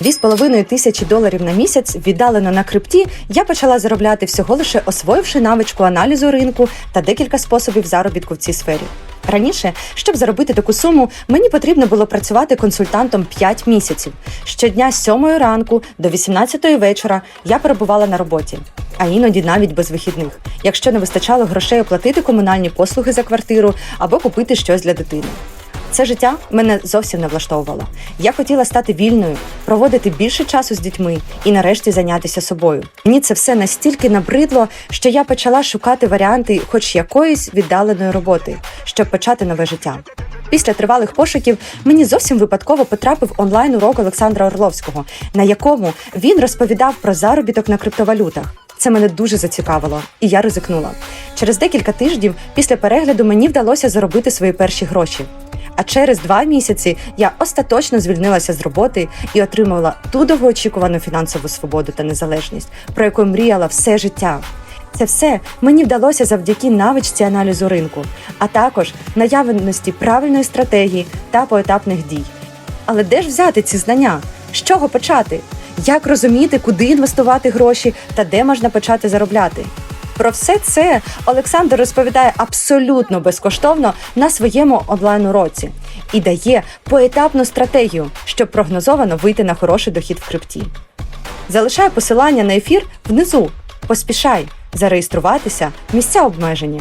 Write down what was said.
2,5 тисячі доларів на місяць віддалено на крипті я почала заробляти всього лише освоївши навичку аналізу ринку та декілька способів заробітку в цій сфері. Раніше, щоб заробити таку суму, мені потрібно було працювати консультантом 5 місяців. Щодня з 7 ранку до 18 вечора я перебувала на роботі, а іноді навіть без вихідних, якщо не вистачало грошей оплатити комунальні послуги за квартиру або купити щось для дитини. Це життя мене зовсім не влаштовувало. Я хотіла стати вільною, проводити більше часу з дітьми і нарешті зайнятися собою. Мені це все настільки набридло, що я почала шукати варіанти хоч якоїсь віддаленої роботи, щоб почати нове життя. Після тривалих пошуків мені зовсім випадково потрапив онлайн урок Олександра Орловського, на якому він розповідав про заробіток на криптовалютах. Це мене дуже зацікавило, і я ризикнула. Через декілька тижнів після перегляду мені вдалося заробити свої перші гроші. А через два місяці я остаточно звільнилася з роботи і отримала ту довгоочікувану фінансову свободу та незалежність, про яку мріяла все життя. Це все мені вдалося завдяки навичці аналізу ринку, а також наявності правильної стратегії та поетапних дій. Але де ж взяти ці знання? З чого почати? Як розуміти, куди інвестувати гроші та де можна почати заробляти? Про все це Олександр розповідає абсолютно безкоштовно на своєму онлайн-уроці і дає поетапну стратегію, щоб прогнозовано вийти на хороший дохід в крипті. Залишаю посилання на ефір внизу. Поспішай зареєструватися, місця обмежені.